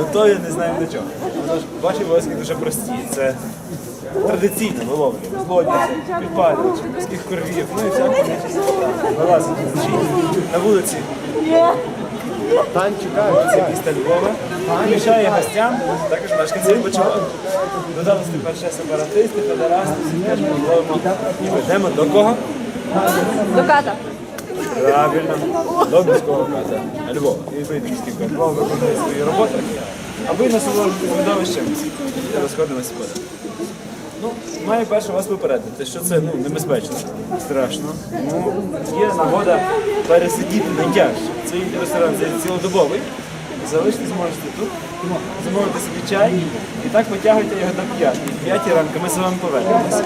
Ото я не знаю до чого. Ваші обов'язки дуже прості. Це традиційно виловлюємо злодня, підпалювачі, морських корвів, ну і нечисть. Вилазить на вулиці. Тань чекає, міста Львова. Мішає гостям, також мешканцям відпочивати. Додалися тепер ще сепаратисти, федерасти, всі теж ми ловимо і ведемо до кого? До ката. Правильно, до міського Львова. І відповідно міський Львова виконує свої роботи, а ви насолоджуєтесь видовищем і розходимося куди. Ну, маю перше вас попередити, що це ну, небезпечно, страшно. Ну, є нагода пересидіти найтяжче. Цей ресторан цілодобовий. Залишитись можете тут, замовити собі чай і так потягуйте його до п'ятої. В п'ятій ранку ми з вами повернемося,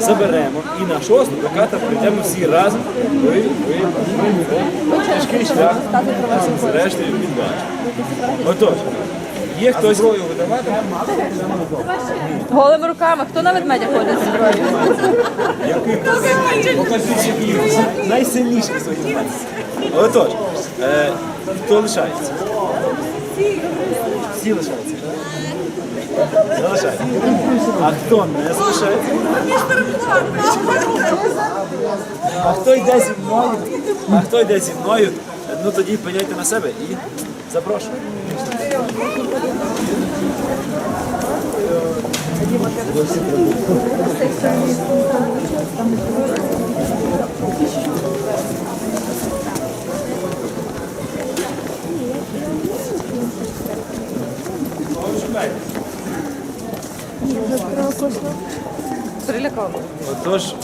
заберемо і на шосту до ката прийдемо всі разом. Ви, ви, ви, ви. Тяжкий шлях разом з рештою відбачимо. Отож, є хтось видавати. Голими руками. Хто на ведмедя ходить зброєю? Покажіть, в своїй. Отож, е, хто лишається? Всі лишаються. Залишається. А хто не залишається? А хто йде зі мною? А хто йде зі мною? Ну тоді пеняйте на себе і запрошую. Прилякав. Отож,